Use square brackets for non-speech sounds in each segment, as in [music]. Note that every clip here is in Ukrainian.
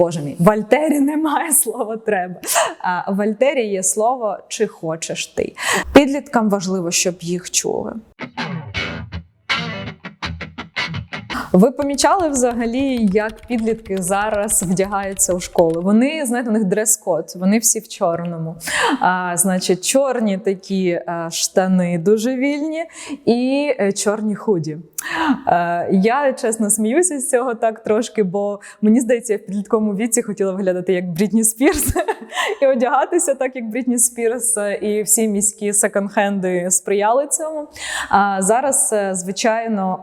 Боже мій, в немає слова треба. А в Альтері є слово чи хочеш ти. Підліткам важливо, щоб їх чули. Ви помічали взагалі, як підлітки зараз вдягаються у школу? Вони, знаєте, у них дрес-код, вони всі в чорному. А, значить, чорні такі штани дуже вільні і е, чорні худі. Е, Я чесно сміюся з цього так трошки, бо мені здається, я в підлітковому віці хотіла виглядати як Брітні Спірс [laughs] і одягатися так, як Брітні Спірс, і всі міські секонд-хенди сприяли цьому. А зараз, е, звичайно,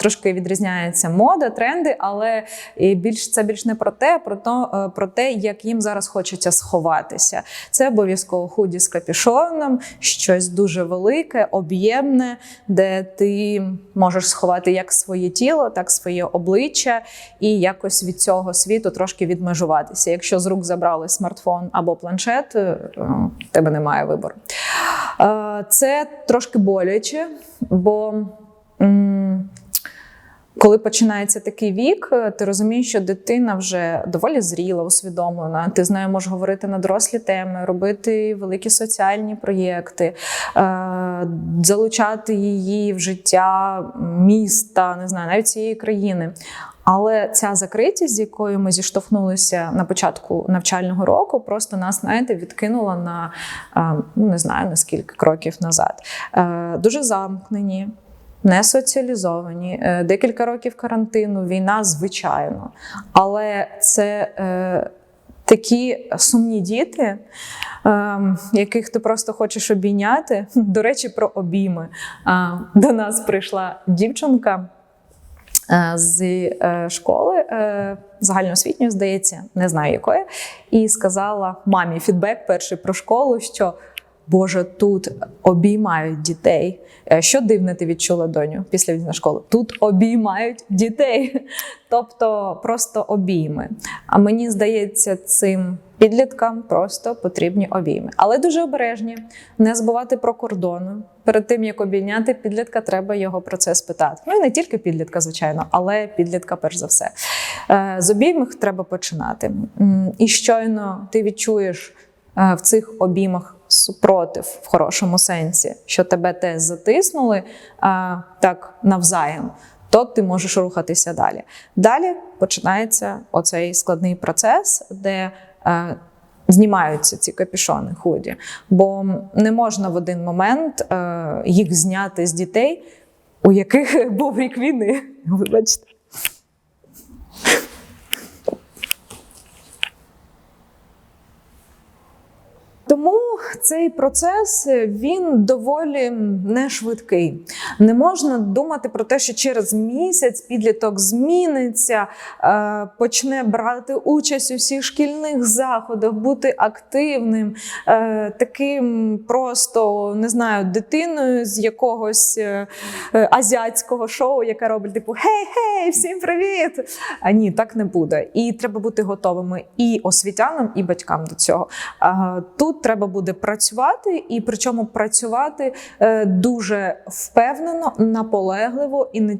трошки відрізняється мода, тренди, але більш це більш не про те, про то е, про те, як їм зараз хочеться сховатися. Це обов'язково худі з капюшоном, щось дуже велике, об'ємне, де ти можеш сховати як своє тіло, так своє обличчя, і якось від цього світу трошки відмежуватися. Якщо з рук забрали смартфон або планшет, е, в тебе немає вибору. Е, Це трошки боляче, бо. Коли починається такий вік, е, ти розумієш, що дитина вже доволі зріла, усвідомлена. Ти з нею можеш говорити на дорослі теми, робити великі соціальні проєкти, е, залучати її в життя міста, не знаю, навіть цієї країни. Але ця закритість, з якою ми зіштовхнулися на початку навчального року, просто нас, знаєте, відкинула на е, ну не знаю на скільки кроків назад. Дуже замкнені не соціалізовані, е, декілька років карантину, війна, звичайно. Але це е, такі сумні діти, е, яких ти просто хочеш обійняти. [laughs] До речі, про обійми. А, До нас прийшла дівчинка. е, З е, школи е, загальноосвітньої, здається, не знаю якої, і сказала мамі фідбек перший про школу, що Боже, тут обіймають дітей. Е, Що дивне ти відчула доню після відійшла школи? Тут обіймають дітей, [laughs] тобто просто обійми. А мені здається, цим підліткам просто потрібні обійми. Але дуже обережні, не забувати про кордони. Перед тим як обійняти підлітка, треба його про це спитати. Ну і не тільки підлітка, звичайно, але підлітка перш за все. Е, З обіймів треба починати. І щойно ти відчуєш е, в цих обіймах супротив в хорошому сенсі, що тебе те затиснули а, так навзаєм, то ти можеш рухатися далі. Далі починається оцей складний процес, де е, знімаються ці капюшони худі, бо не можна в один момент е, їх зняти з дітей, у яких [laughs] був рік війни. Вибачте. Тому цей процес він доволі не швидкий. Не можна думати про те, що через місяць підліток зміниться, е, почне брати участь у всіх шкільних заходах, бути активним, е, таким просто не знаю, дитиною з якогось е, азіатського шоу, яке робить типу Гей, гей, всім привіт! А ні, так не буде. І треба бути готовими і освітянам, і батькам до цього. А, Тут треба буде працювати, і причому працювати е, дуже впевнено, наполегливо і не.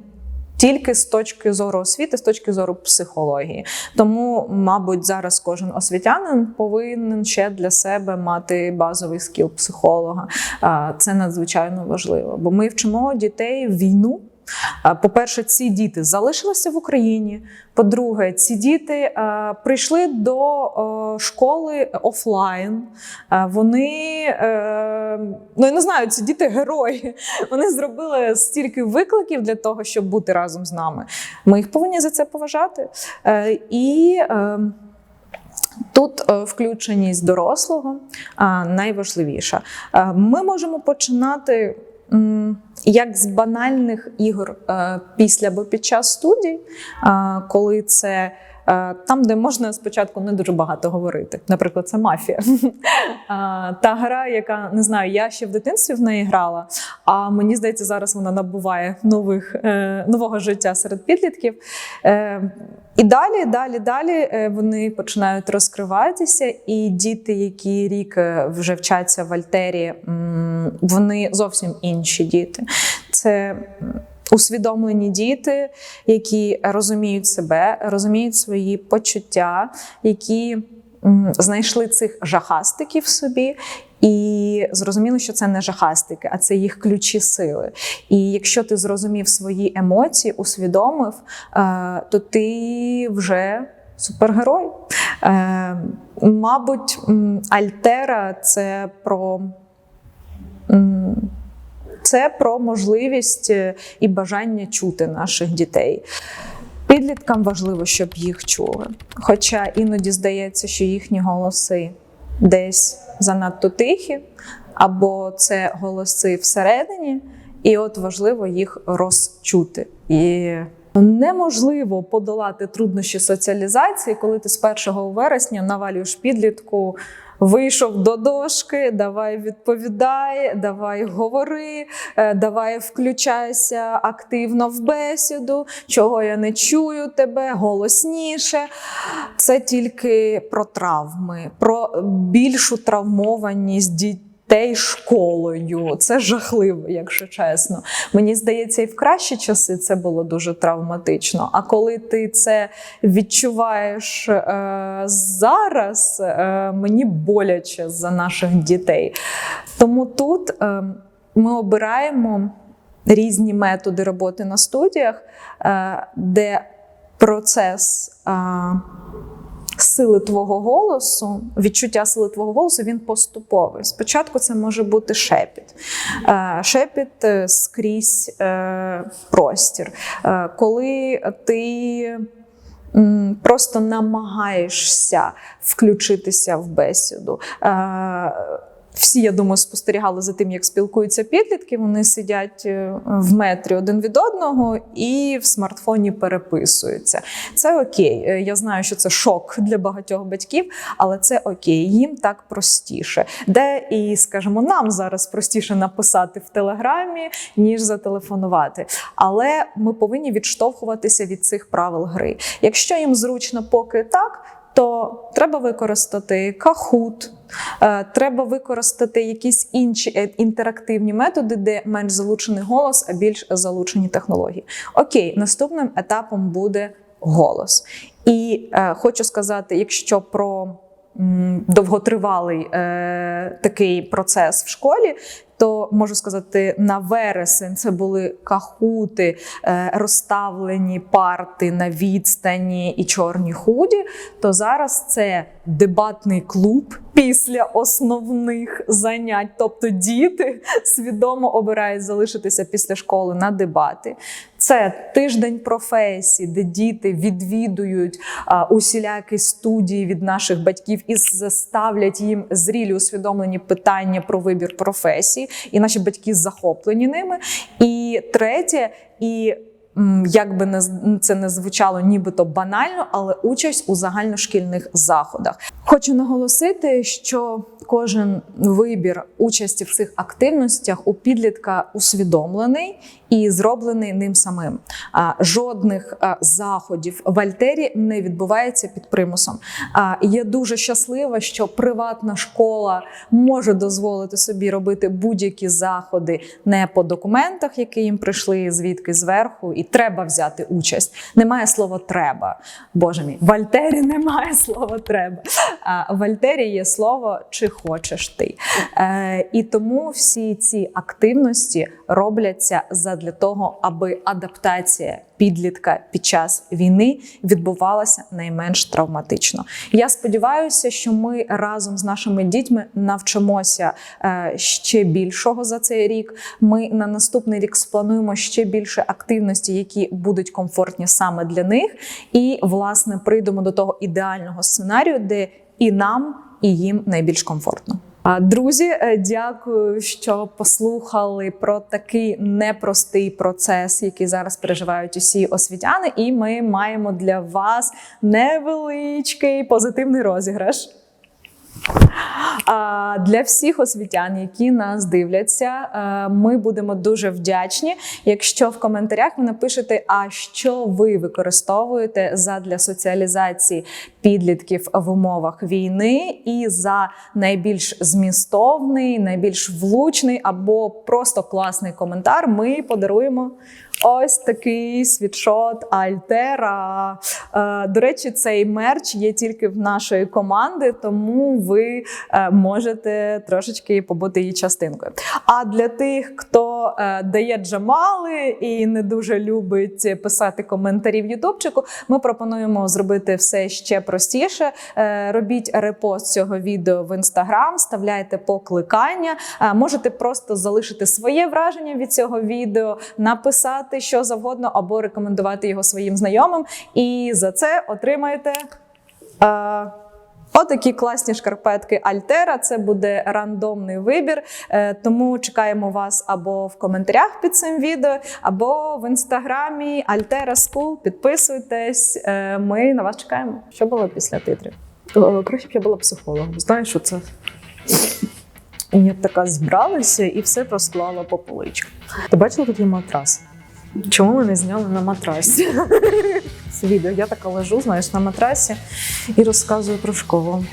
Тільки з точки зору освіти, з точки зору психології. Тому, мабуть, зараз кожен освітянин повинен ще для себе мати базовий скіл психолога. Це надзвичайно важливо, бо ми вчимо дітей війну. По-перше, ці діти залишилися в Україні. По-друге, ці діти е, прийшли до школи офлайн. Е, вони е, ну я не знаю, ці діти герої. [laughs] Вони зробили стільки викликів для того, щоб бути разом з нами. Ми їх повинні за це поважати. І Тут включеність дорослого найважливіша. Ми можемо починати як з банальних ігор е, після або під час студій, коли це. Е, Там, де можна спочатку не дуже багато говорити, наприклад, це мафія. [laughs] Та гра, яка не знаю, я ще в дитинстві в неї грала, а мені здається, зараз вона набуває нових, е, нового життя серед підлітків. Е, і далі, далі, далі е, вони починають розкриватися, і діти, які рік е, вже вчаться в Альтері, вони зовсім інші діти. Це Усвідомлені діти, які розуміють себе, розуміють свої почуття, які знайшли цих жахастиків в собі, і зрозуміли, що це не жахастики, а це їх ключі сили. І якщо ти зрозумів свої емоції, усвідомив, е, то ти вже супергерой. Е, Мабуть, Альтера це про. Це про можливість е, і бажання чути наших дітей. Підліткам важливо, щоб їх чули. Хоча іноді здається, що їхні голоси десь занадто тихі, або це голоси всередині, і от важливо їх розчути. І неможливо подолати труднощі соціалізації, коли ти з 1 вересня навалюєш підлітку. Вийшов до дошки, давай відповідай, давай говори, е, давай включайся активно в бесіду, чого я не чую тебе, голосніше. Це тільки про травми, про більшу травмованість дітей. Школою це жахливо, якщо чесно. Мені здається, і в кращі часи це було дуже травматично. А коли ти це відчуваєш е, зараз, е, мені боляче за наших дітей. Тому тут е, ми обираємо різні методи роботи на студіях, е, де процес. Е, Сили твого голосу, відчуття сили твого голосу, він поступовий. Спочатку це може бути шепіт. Е, Шепіт е, скрізь е, простір. Коли ти просто намагаєшся включитися в бесіду. Всі, я думаю, спостерігали за тим, як спілкуються підлітки. Вони сидять е, в метрі один від одного і в смартфоні переписуються. Це окей. Е, Я знаю, що це шок для багатьох батьків, але це окей. Їм так простіше. Де і, скажімо, нам зараз простіше написати в телеграмі, ніж зателефонувати. Але ми повинні відштовхуватися від цих правил гри. Якщо їм зручно поки так. То треба використати кахут, треба використати якісь інші е, інтерактивні методи, де менш залучений голос, а більш залучені технології. Окей, наступним етапом буде голос. І е, хочу сказати, якщо про довготривалий е, такий процес в школі. То можу сказати, на вересень це були кахути, е, розставлені парти на відстані і чорні худі. То зараз це дебатний клуб після основних занять. Тобто діти свідомо обирають залишитися після школи на дебати. Це тиждень професій, де діти відвідують усілякі студії від наших батьків і заставлять їм зрілі усвідомлені питання про вибір і наші батьки захоплені ними. І третє, і як би не це не звучало нібито банально, але участь у загальношкільних заходах. Хочу наголосити, що кожен вибір участі в цих активностях у підлітка усвідомлений і зроблений ним самим. Жодних заходів в Альтері не відбувається під примусом. Я дуже щаслива, що приватна школа може дозволити собі робити будь-які заходи не по документах, які їм прийшли звідки зверху, і треба взяти участь. Немає слова треба. Боже мій, в Альтері немає [laughs] слова треба. В Альтері є слово чи хочеш ти. Е, і тому всі ці активності робляться задля того, аби адаптація підлітка під час війни відбувалася найменш травматично. Я сподіваюся, що ми разом з нашими дітьми навчимося е, ще більшого за цей рік. Ми на наступний рік сплануємо ще більше активності, які будуть комфортні саме для них, і власне прийдемо до того ідеального сценарію, де і нам, і їм найбільш комфортно. Друзі, е, дякую, що послухали про такий непростий процес, який зараз переживають усі освітяни. І ми маємо для вас невеличкий позитивний розіграш. Для всіх освітян, які нас дивляться, е, ми будемо дуже вдячні, якщо в коментарях ви напишете, а що ви використовуєте задля соціалізації підлітків в умовах війни, і за найбільш змістовний, найбільш влучний або просто класний коментар ми подаруємо ось такий світшот Альтера. Е, До речі, цей мерч є тільки в нашої команди, тому ви е, можете трошечки побути її частинкою. А для тих, хто е, дає джамали і не дуже любить писати коментарі в Ютубчику, ми пропонуємо зробити все ще простіше. Е, Робіть репост цього відео в інстаграм, вставляйте покликання. Е, Можете просто залишити своє враження від цього відео, написати що завгодно або рекомендувати його своїм знайомим. І за це отримаєте. Е, Отакі класні шкарпетки Альтера. Це буде рандомний вибір. Е, Тому чекаємо вас або в коментарях під цим відео, або в інстаграмі Altera School. Підписуйтесь. Е, Ми на вас чекаємо. Що було після титрів? О, Краще б я була психологом. Знаєш, що це? Я така зібралася і все розклала по поличкам. Ти бачила, тут є матрас? Чому ми не зняли на матрасі? Це відео. Я така лежу, знаєш, на матрасі і розказую про школу.